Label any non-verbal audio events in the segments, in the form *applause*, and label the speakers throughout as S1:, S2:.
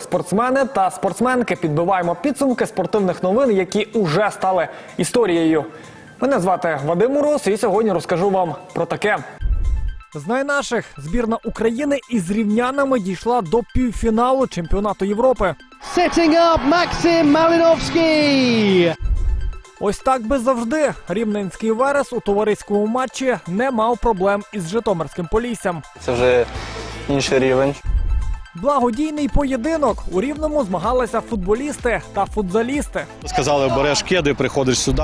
S1: Спортсмени та спортсменки. Підбиваємо підсумки спортивних новин, які уже стали історією. Мене звати Вадим Мороз, і сьогодні розкажу вам про таке. З найнаших збірна України із рівнянами дійшла до півфіналу чемпіонату Європи.
S2: Setting up Maxim Malinovsky.
S1: Ось так би завжди. Рівненський Верес у товариському матчі не мав проблем із Житомирським Поліссям.
S3: Це вже інший рівень.
S1: Благодійний поєдинок у рівному змагалися футболісти та футзалісти.
S4: Сказали, береш кеди, приходиш сюди.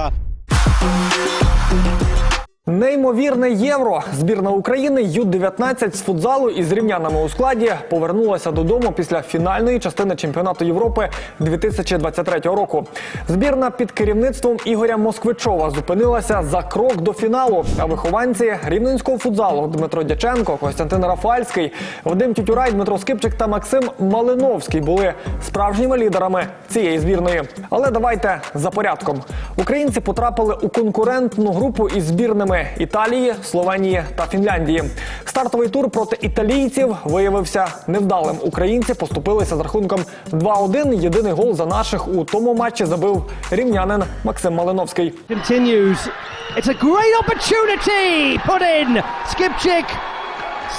S1: Неймовірне євро. Збірна України Ю-19 з футзалу із рівнянами у складі повернулася додому після фінальної частини чемпіонату Європи 2023 року. Збірна під керівництвом Ігоря Москвичова зупинилася за крок до фіналу. А вихованці рівненського футзалу Дмитро Дяченко, Костянтин Рафальський, Вадим Тютюрай, Дмитро Скипчик та Максим Малиновський були справжніми лідерами цієї збірної. Але давайте за порядком. Українці потрапили у конкурентну групу із збірними Італії, Словенії та Фінляндії. Стартовий тур проти італійців виявився невдалим. Українці поступилися з рахунком 2-1. Єдиний гол за наших у тому матчі забив рівнянин Максим Малиновський.
S2: Continues. It's a great opportunity. Put in. Skipchik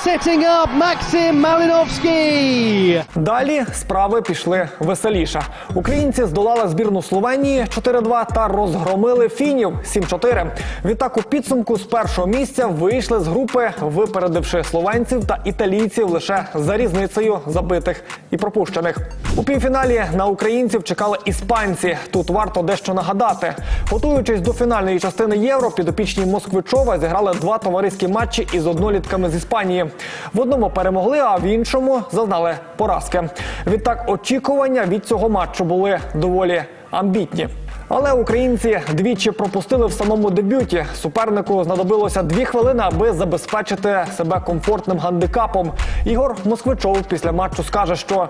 S2: setting up Maxim Malinovsky.
S1: Далі справи пішли веселіше. Українці здолали збірну Словенії 4-2 та розгромили фінів 7-4. Відтак у підсумку з першого місця вийшли з групи, випередивши словенців та італійців лише за різницею забитих і пропущених. У півфіналі на українців чекали іспанці. Тут варто дещо нагадати. Готуючись до фінальної частини євро, підопічні Москвичова зіграли два товариські матчі із однолітками з Іспанії. В одному перемогли, а в іншому зазнали поразки. Відтак очікування від цього матчу були доволі амбітні. Але українці двічі пропустили в самому дебюті. Супернику знадобилося дві хвилини, аби забезпечити себе комфортним гандикапом. Ігор Москвичов після матчу скаже, що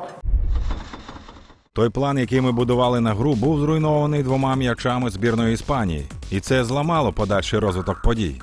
S5: Той план, який ми будували на гру, був зруйнований двома м'ячами збірної Іспанії, і це зламало подальший розвиток подій.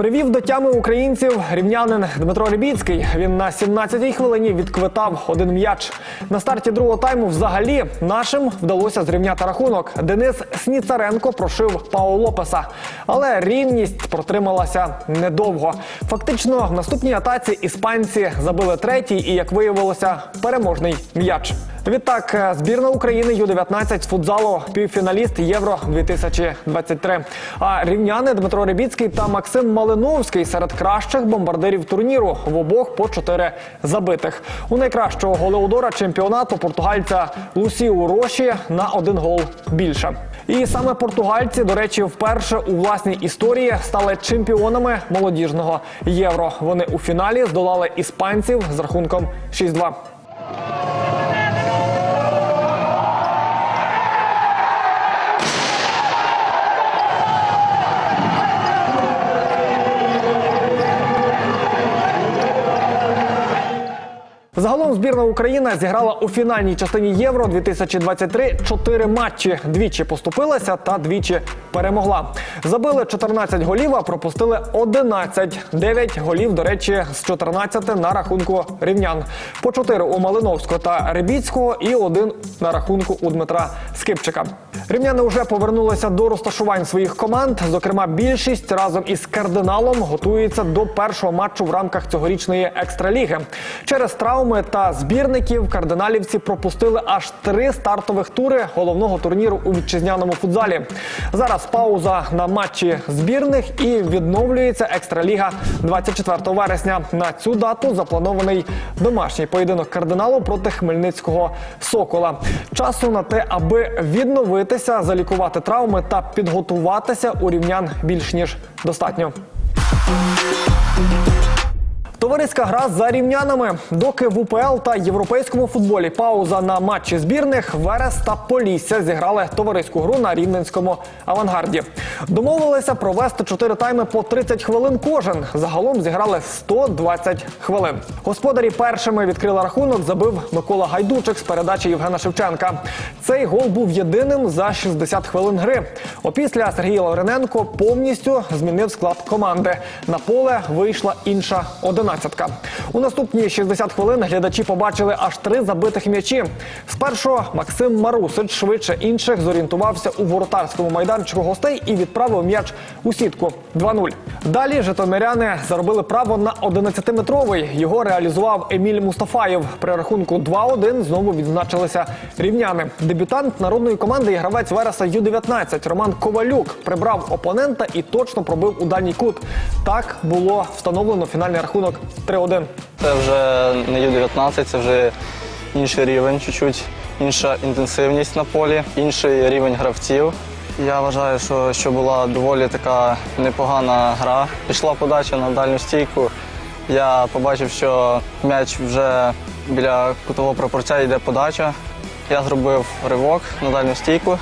S1: Привів до тями українців рівнянин Дмитро Рібіцький. Він на 17-й хвилині відквитав один м'яч. На старті другого тайму взагалі нашим вдалося зрівняти рахунок. Денис Сніцаренко прошив Пао Лопеса. Але рівність протрималася недовго. Фактично, в наступній атаці іспанці забили третій і, як виявилося, переможний м'яч. Відтак, е, збірна України Ю-19 з футзалу півфіналіст Євро 2023. А рівняни Дмитро Рибіцький та Максим Малиновський серед кращих бомбардирів турніру в обох по чотири забитих. У найкращого голеудора чемпіонату португальця Лусіу Роші на один гол більше. І саме португальці, до речі, вперше у власній історії стали чемпіонами молодіжного євро. Вони у фіналі здолали іспанців з рахунком 6-2. Загалом збірна України зіграла у фінальній частині Євро 2023 чотири матчі. Двічі поступилася та двічі перемогла. Забили 14 голів, а пропустили 11. 9 голів, до речі, з 14 на рахунку рівнян. По 4 у Малиновського та Рибіцького і один на рахунку у Дмитра Скипчика. Рівняни вже повернулися до розташувань своїх команд. Зокрема, більшість разом із кардиналом готується до першого матчу в рамках цьогорічної екстраліги. Через травми та збірників кардиналівці пропустили аж три стартових тури головного турніру у вітчизняному футзалі. Зараз пауза на матчі збірних і відновлюється екстраліга 24 вересня. На цю дату запланований домашній поєдинок кардиналу проти Хмельницького Сокола. Часу на те, аби відновитися, залікувати травми та підготуватися у рівнян більш ніж достатньо. Товариська гра за рівнянами. Доки в УПЛ та європейському футболі пауза на матчі збірних, Верес та Полісся зіграли товариську гру на рівненському авангарді. Домовилися провести чотири тайми по 30 хвилин кожен. Загалом зіграли 120 хвилин. Господарі першими відкрили рахунок, забив Микола Гайдучик з передачі Євгена Шевченка. Цей гол був єдиним за 60 хвилин гри. Опісля Сергій Лавриненко повністю змінив склад команди. На поле вийшла інша одинадцятка. У наступні 60 хвилин глядачі побачили аж три забитих м'ячі. Спершу Максим Марусич швидше інших зорієнтувався у воротарському майданчику гостей і відправив м'яч у сітку 2-0. Далі житомиряни заробили право на 11-метровий. Його реалізував Еміль Мустафаєв. При рахунку 2-1 знову відзначилися рівняни. Дебютант народної команди і гравець Вереса Ю-19 Роман Ковалюк прибрав опонента і точно пробив у дальній кут. Так було встановлено фінальний рахунок 3-1.
S3: Це вже не Ю-19, це вже інший рівень, чуть-чуть інша інтенсивність на полі, інший рівень гравців. Я вважаю, що, що була доволі така непогана гра. Пішла подача на дальню стійку. Я побачив, що м'яч вже біля кутового прапорця йде подача. Я зробив ривок на дальню стійку.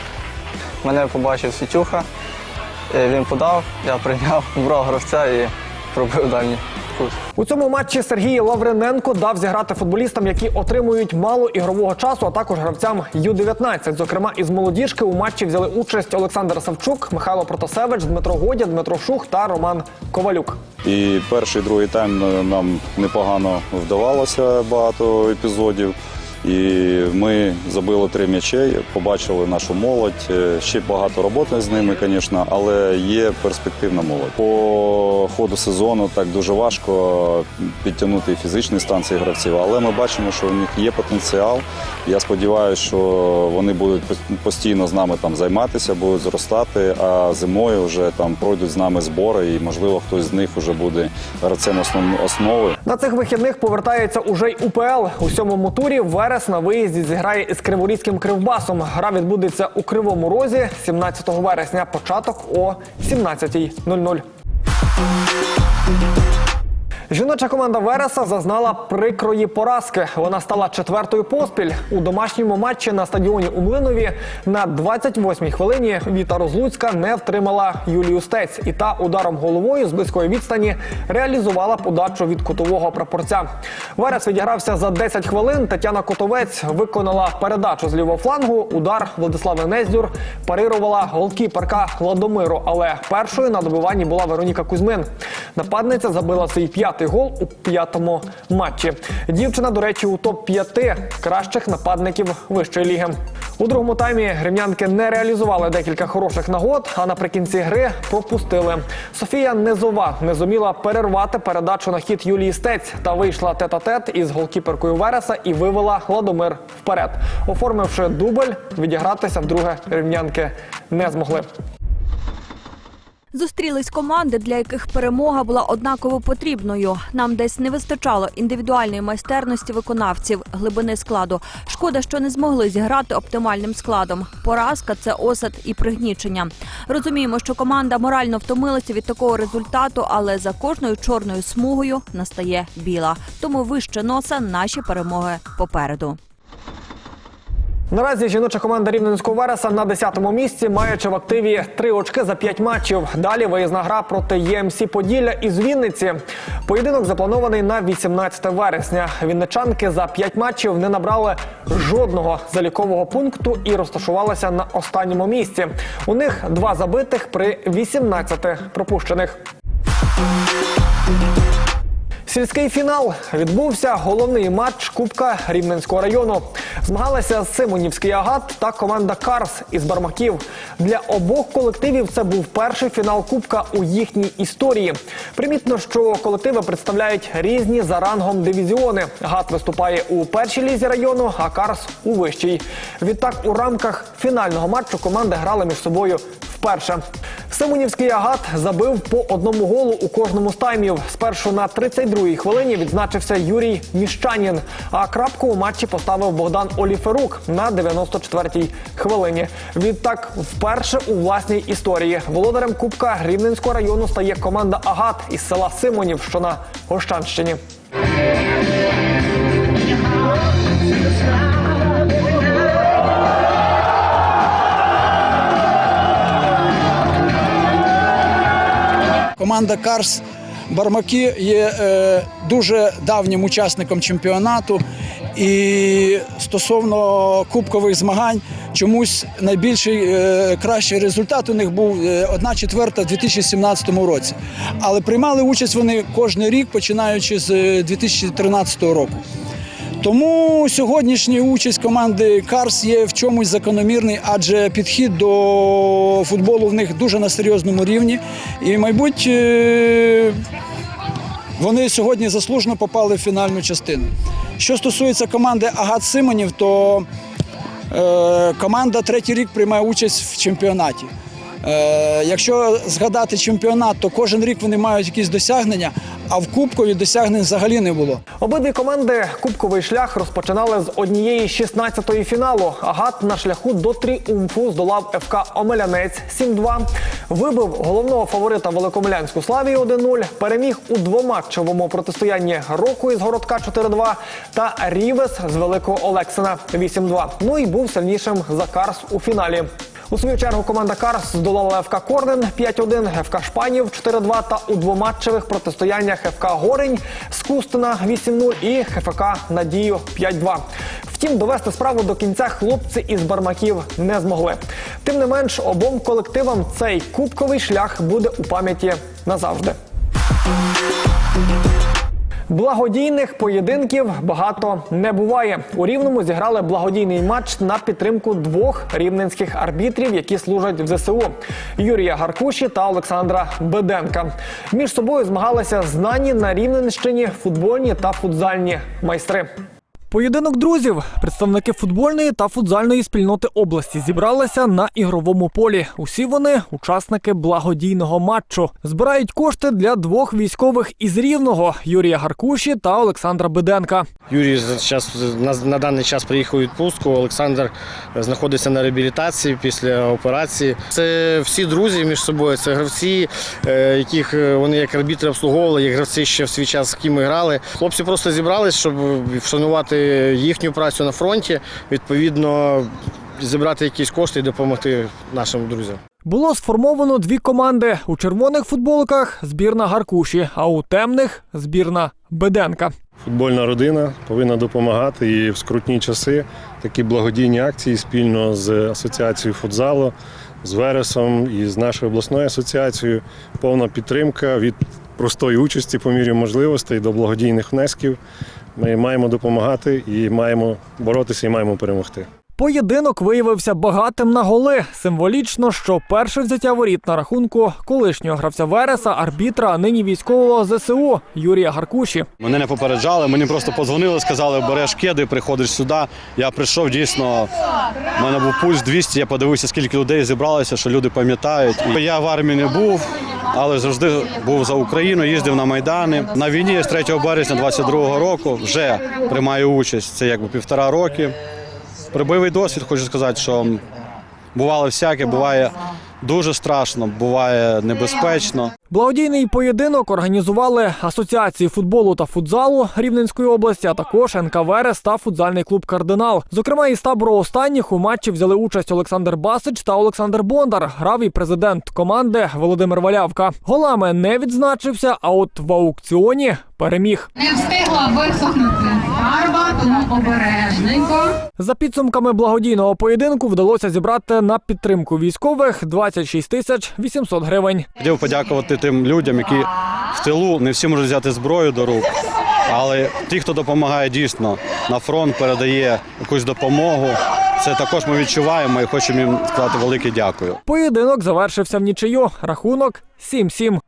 S3: Мене побачив Світюха. Е, Він подав, я прийняв, *laughs* брав гравця і пробив дальній кут.
S1: У цьому матчі Сергій Лавриненко дав зіграти футболістам, які отримують мало ігрового часу, а також гравцям Ю-19. Зокрема, із молодіжки у матчі взяли участь Олександр Савчук, Михайло Протасевич, Дмитро Годя, Дмитро Шух та Роман Ковалюк.
S6: І перший, другий тайм е, нам непогано вдавалося багато епізодів. І ми забили три м'ячі, побачили нашу молодь. Е, Ще багато роботи з ними, звісно, але є перспективна молодь. По ходу сезону так дуже важко підтягнути і фізичний стан цих гравців, але ми бачимо, що у них є потенціал. Я сподіваюся, що вони будуть постійно з нами там займатися, будуть зростати. А зимою вже там пройдуть з нами збори, і можливо хтось з них вже буде гравцем основ- основи.
S1: На цих вихідних повертається уже й УПЛ. У сьомому турі Верес на виїзді зіграє із Криворізьким Кривбасом. Гра відбудеться у Кривому Розі 17 вересня. Початок о 17.00. Жіноча команда Вереса зазнала прикрої поразки. Вона стала четвертою поспіль у домашньому матчі на стадіоні у Млинові. На 28-й хвилині Віта Розлуцька не втримала Юлію Стець, і та ударом головою з близької відстані реалізувала подачу від кутового прапорця. Верес відігрався за 10 хвилин. Тетяна Котовець виконала передачу з лівого флангу. Удар Владислави Нездюр парирувала голкіперка Ладомиру. Але першою на добиванні була Вероніка Кузьмин. Нападниця забила свій п'ятий гол у п'ятому матчі. Дівчина, до речі, у топ 5 кращих нападників вищої ліги. У другому таймі рівнянки не реалізували декілька хороших нагод, а наприкінці гри пропустили. Софія Низова не зуміла перервати передачу на хід Юлії Стець та вийшла тет-а-тет із голкіперкою Вереса і вивела Гладомир вперед. Оформивши дубль, відігратися вдруге рівнянки не змогли.
S7: Зустрілись команди, для яких перемога була однаково потрібною. Нам десь не вистачало індивідуальної майстерності виконавців, глибини складу. Шкода, що не змогли зіграти оптимальним складом. Поразка це осад і пригнічення. Розуміємо, що команда морально втомилася від такого результату, але за кожною чорною смугою настає біла. Тому вище носа наші перемоги попереду.
S1: Наразі жіноча команда Рівненського Вереса на 10-му місці, маючи в активі три очки за п'ять матчів. Далі виїзна гра проти ЄМСі Поділля із Вінниці. Поєдинок запланований на 18 вересня. Вінничанки за п'ять матчів не набрали жодного залікового пункту і розташувалися на останньому місці. У них два забитих при 18 пропущених. Сільський фінал відбувся головний матч Кубка Рівненського району. Змагалися Симонівський агат та команда Карс із Бармаків. Для обох колективів це був перший фінал Кубка у їхній історії. Примітно, що колективи представляють різні за рангом дивізіони. Гат виступає у першій лізі району, а Карс у вищій. Відтак, у рамках фінального матчу команди грали між собою вперше. Симонівський агат забив по одному голу у кожному з таймів. Спершу на 32-й хвилині відзначився Юрій Міщанін. А крапку у матчі поставив Богдан Оліферук на 94-й хвилині. Відтак, вперше у власній історії володарем Кубка Рівненського району стає команда Агат із села Симонів, що на Гощанщині.
S8: Команда Карс Бармаки є е, дуже давнім учасником чемпіонату. І стосовно кубкових змагань, чомусь найбільший е, кращий результат у них був е, 1 четверта в 2017 році. Але приймали участь вони кожен рік, починаючи з е, 2013 року. Тому сьогоднішня участь команди Карс є в чомусь закономірний, адже підхід до футболу в них дуже на серйозному рівні. І, мабуть, е, вони сьогодні заслужено попали в фінальну частину. Що стосується команди Агат Симонів, то е, команда третій рік приймає участь в чемпіонаті. Е, якщо згадати чемпіонат, то кожен рік вони мають якісь досягнення, а в Кубкові досягнень взагалі не було.
S1: Обидві команди кубковий шлях розпочинали з однієї 16-ї фіналу. Агат на шляху до тріумфу здолав ФК Омелянець 7-2. Вибив головного фаворита Великомилянську Славію 1-0. Переміг у двоматчевому протистоянні року із Городка 4-2 та Рівес з Великого Олексина 8-2. Ну і був сильнішим за Карс у фіналі. У свою чергу команда Карс здолала ФК Корден 5-1, ФК Шпанів 4-2 та у двоматчевих протистояннях ФК Горень з Кустина 8-0 і ХФК Надію 5-2. Втім, довести справу до кінця хлопці із бармаків не змогли. Тим не менш, обом колективам цей кубковий шлях буде у пам'яті назавжди. Благодійних поєдинків багато не буває. У рівному зіграли благодійний матч на підтримку двох рівненських арбітрів, які служать в ЗСУ Юрія Гаркуші та Олександра Беденка. Між собою змагалися знані на Рівненщині футбольні та футзальні майстри. Поєдинок друзів. Представники футбольної та футзальної спільноти області зібралися на ігровому полі. Усі вони учасники благодійного матчу. Збирають кошти для двох військових із рівного Юрія Гаркуші та Олександра Беденка.
S9: Юрій зараз на, даний час приїхав у відпустку. Олександр знаходиться на реабілітації після операції. Це всі друзі між собою. Це гравці, е, яких е, вони як арбітри обслуговували, як гравці ще в свій час з ким грали. Хлопці просто зібрались, щоб вшанувати їхню працю на фронті. Відповідно, зібрати якісь кошти і допомогти нашим друзям.
S1: Було сформовано дві команди. У червоних футболках збірна Гаркуші, а у темних збірна Беденка.
S10: Футбольна родина повинна допомагати і в скрутні часи такі благодійні акції спільно з асоціацією футзалу, з Вересом і з нашою обласною асоціацією. Повна підтримка від простої участі по мірі можливостей до благодійних внесків. Ми маємо допомагати і маємо боротися і маємо перемогти.
S1: Поєдинок виявився багатим на голи. Символічно, що перше взяття воріт на рахунку колишнього гравця Вереса, арбітра, а нині військового ЗСУ Юрія Гаркуші.
S4: Мене не попереджали, мені просто подзвонили, сказали, береш кеди, приходиш сюди. Я прийшов дійсно. У мене був пульс 200, я подивився, скільки людей зібралося, що люди пам'ятають. Я в армії не був, але завжди був за Україну, їздив на Майдани. На війні з 3 березня 22-го року вже приймаю участь. Це якби півтора роки. Про бойовий досвід хочу сказати, що бувало всяке, буває дуже страшно, буває небезпечно.
S1: Благодійний поєдинок організували Асоціації футболу та футзалу Рівненської області, а також НК Верес та футзальний клуб Кардинал. Зокрема, із табору останніх у матчі взяли участь Олександр Басич та Олександр Бондар. Грав і президент команди Володимир Валявка. Голами не відзначився, а от в аукціоні переміг.
S11: Не встигла висохнути фарба, тому обережненько.
S1: За підсумками благодійного поєдинку вдалося зібрати на підтримку військових 26 тисяч 800 гривень.
S4: Хотів подякувати тим людям, які в тилу не всі можуть взяти зброю до рук. Але ті, хто допомагає дійсно на фронт, передає якусь допомогу. Це також ми відчуваємо і хочемо їм сказати велике дякую.
S1: Поєдинок завершився в нічию. Рахунок 7-7.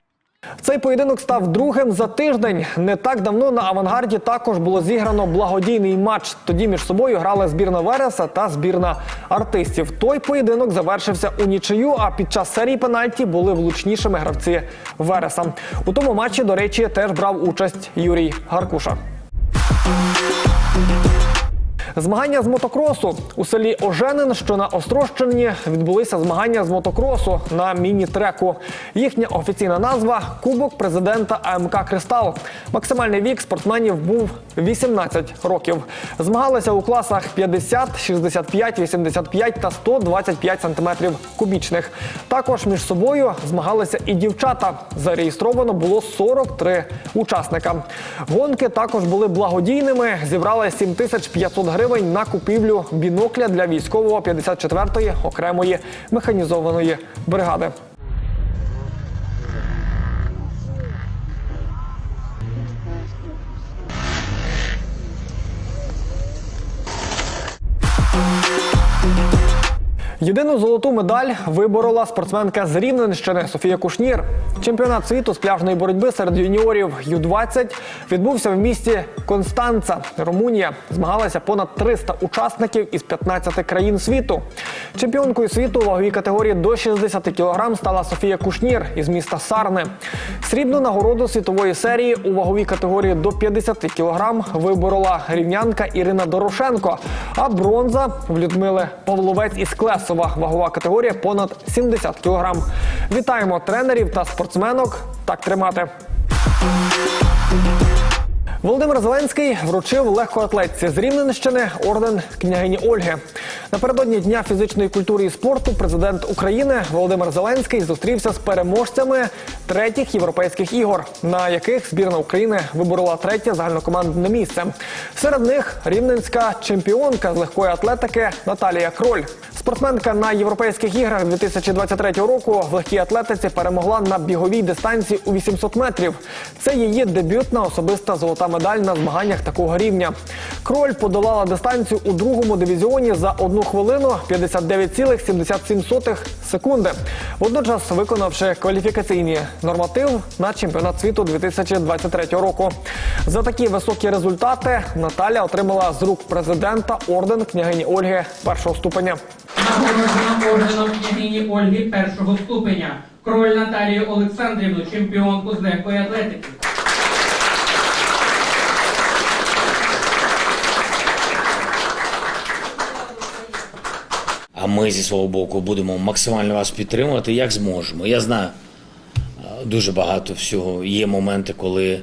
S1: Цей поєдинок став другим за тиждень. Не так давно на авангарді також було зіграно благодійний матч. Тоді між собою грали збірна Вереса та збірна артистів. Той поєдинок завершився у нічию, а під час серії пенальті були влучнішими гравці Вереса. У тому матчі, до речі, теж брав участь Юрій Гаркуша. Змагання з мотокросу у селі Оженин, що на Острощині, відбулися змагання з мотокросу на міні-треку. Їхня офіційна назва Кубок президента АМК Кристал. Максимальний вік спортсменів був 18 років. Змагалися у класах 50, 65, 85 та 125 сантиметрів кубічних. Також між собою змагалися і дівчата. Зареєстровано було 43 учасника. Гонки також були благодійними. Зібрали 7500 гривень на купівлю бінокля для військового 54-ї окремої механізованої бригади. Єдину золоту медаль виборола спортсменка з Рівненщини Софія Кушнір. Чемпіонат світу з пляжної боротьби серед юніорів Ю-20 відбувся в місті Констанца, Румунія. Змагалися понад 300 учасників із 15 країн світу. Чемпіонкою світу у ваговій категорії до 60 кг стала Софія Кушнір із міста Сарни. Срібну нагороду світової серії у ваговій категорії до 50 кг виборола рівнянка Ірина Дорошенко, а бронза в Людмили Павловець із Клесова. Вагова категорія понад 70 кг. Вітаємо тренерів та спортсменок. Так тримати. Володимир Зеленський вручив легкоатлетці з Рівненщини орден княгині Ольги. Напередодні дня фізичної культури і спорту президент України Володимир Зеленський зустрівся з переможцями третіх європейських ігор, на яких збірна України виборола третє загальнокомандне місце. Серед них рівненська чемпіонка з легкої атлетики Наталія Кроль. Спортсменка на європейських іграх 2023 року в легкій атлетиці перемогла на біговій дистанції у 800 метрів. Це її дебютна особиста золота медаль на змаганнях такого рівня. Кроль подолала дистанцію у другому дивізіоні за 1 хвилину 59,77 секунди. Водночас виконавши кваліфікаційний норматив на чемпіонат світу 2023 року. За такі високі результати Наталя отримала з рук президента орден княгині Ольги першого ступеня.
S12: Нагороджена орденом княгині Ольги першого ступеня. Кроль Наталію Олександрівну, чемпіонку з легкої атлетики.
S13: А ми зі свого боку будемо максимально вас підтримувати, як зможемо. Я знаю, дуже багато всього. Є моменти, коли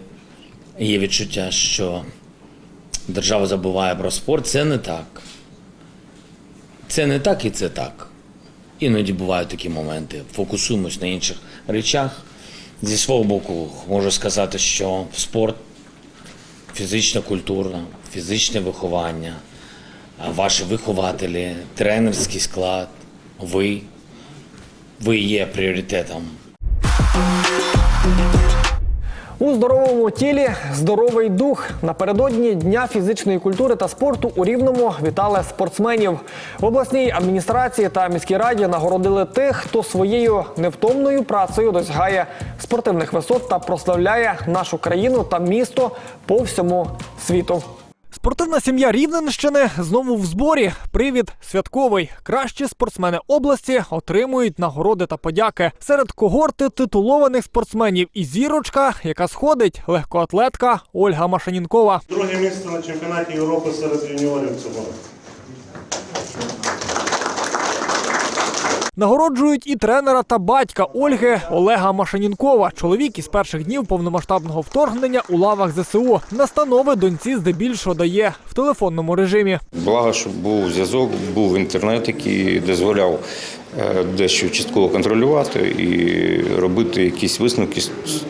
S13: є відчуття, що держава забуває про спорт. Це не так. Це не так і це так. Іноді бувають такі моменти. Фокусуємось на інших речах. Зі свого боку, можу сказати, що спорт, фізична культура, фізичне виховання, ваші вихователі, тренерський склад, ви, ви є пріоритетом.
S1: У здоровому тілі здоровий дух. Напередодні Дня фізичної культури та спорту у Рівному вітали спортсменів. В обласній адміністрації та міській раді нагородили тих, хто своєю невтомною працею досягає спортивних висот та прославляє нашу країну та місто по всьому світу. Спортивна сім'я Рівненщини знову в зборі. Привід святковий. Кращі спортсмени області отримують нагороди та подяки. Серед когорти титулованих спортсменів і зірочка, яка сходить легкоатлетка Ольга Машанінкова.
S10: Друге місце на чемпіонаті Європи серед юніорів цього
S1: Нагороджують і тренера та батька Ольги Олега Машанінкова. Чоловік із перших днів повномасштабного вторгнення у лавах ЗСУ. Настанови доньці здебільшого дає в телефонному режимі.
S14: Благо, щоб був зв'язок, був інтернет, який дозволяв дещо частково контролювати і робити якісь висновки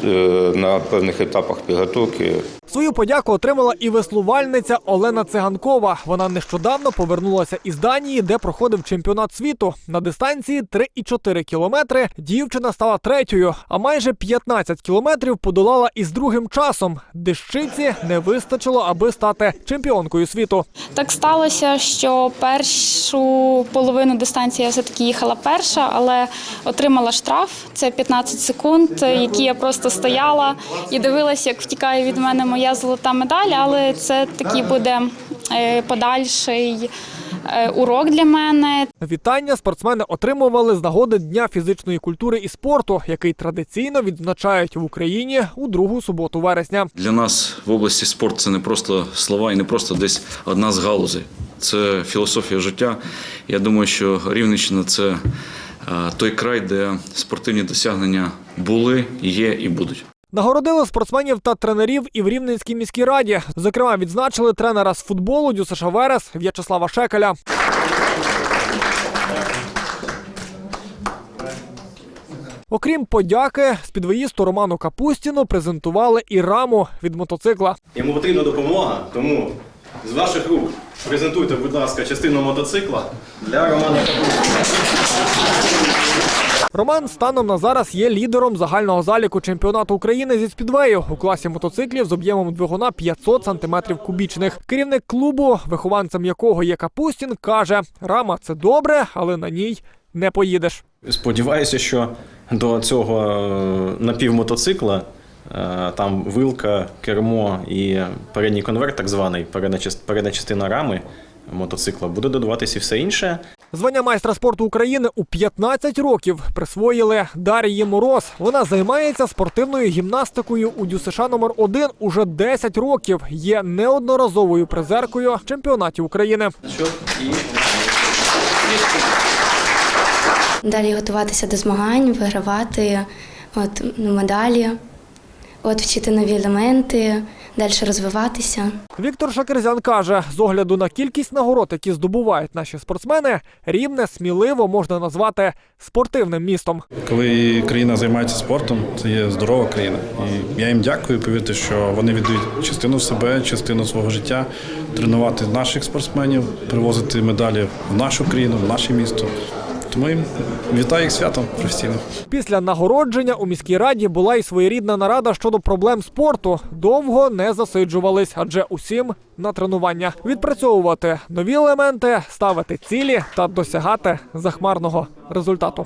S14: е, на певних етапах підготовки.
S1: Свою подяку отримала і веслувальниця Олена Циганкова. Вона нещодавно повернулася із Данії, де проходив чемпіонат світу. На дистанції 3,4 кілометри дівчина стала третьою, а майже 15 кілометрів подолала із другим часом. Дещиці не вистачило, аби стати чемпіонкою світу.
S15: Так сталося, що першу половину дистанції я все-таки їхала перша, але отримала штраф. Це 15 секунд, які я просто стояла і дивилася, як втікає від мене моя золота медаль. Але це такий буде е, подальший е, урок для мене.
S11: Вітання спортсмени отримували з нагоди Дня фізичної культури і спорту, який традиційно відзначають в Україні у другу суботу вересня.
S16: Для нас в області спорт це не просто слова і не просто десь одна з галузей. Це філософія життя. Я думаю, що Рівненщина це е, той край, де спортивні досягнення були, є і будуть.
S11: Нагородили спортсменів та тренерів і в Рівненській міській раді. Зокрема, відзначили тренера з футболу ДЮСШ Верес В'ячеслава Шекеля. Окрім подяки, з підвоїсту Роману Капустіну презентували і раму від мотоцикла.
S17: Йому потрібна допомога, тому з ваших рук презентуйте, будь ласка, частину мотоцикла для Романа Капустіна.
S11: Роман станом на зараз є лідером загального заліку чемпіонату України зі спідвею у класі мотоциклів з об'ємом двигуна 500 см кубічних. Керівник клубу, вихованцем якого є Капустін, каже: рама це добре, але на ній не поїдеш.
S17: Сподіваюся, що до цього е, напівмотоцикла е, там вилка, кермо і передній конверт, так званий, передня частина рами мотоцикла, буде додаватися і все інше.
S11: Звання майстра спорту України у 15 років присвоїли Дар'ї Мороз. Вона займається спортивною гімнастикою у ДЮСШ номер 1 уже 10 років. Є неодноразовою призеркою чемпіонатів України.
S18: Далі готуватися до змагань, вигравати от, ну, медалі, от, вчити нові елементи, далі розвиватися.
S11: Віктор Шакерзян каже, з огляду на кількість нагород, які здобувають наші спортсмени, рівне сміливо можна назвати спортивним містом.
S19: Коли країна займається спортом, це є здорова країна. І я їм дякую, повірте, що вони віддають частину себе, частину свого життя, тренувати наших спортсменів, привозити медалі в нашу країну, в наше місто. Тому їм вітаю їх святом професійно.
S11: Після нагородження у міській раді була і своєрідна нарада щодо проблем спорту. Довго не засиджувались, адже усім на тренування відпрацьовувати нові елементи, ставити цілі та досягати захмарного результату.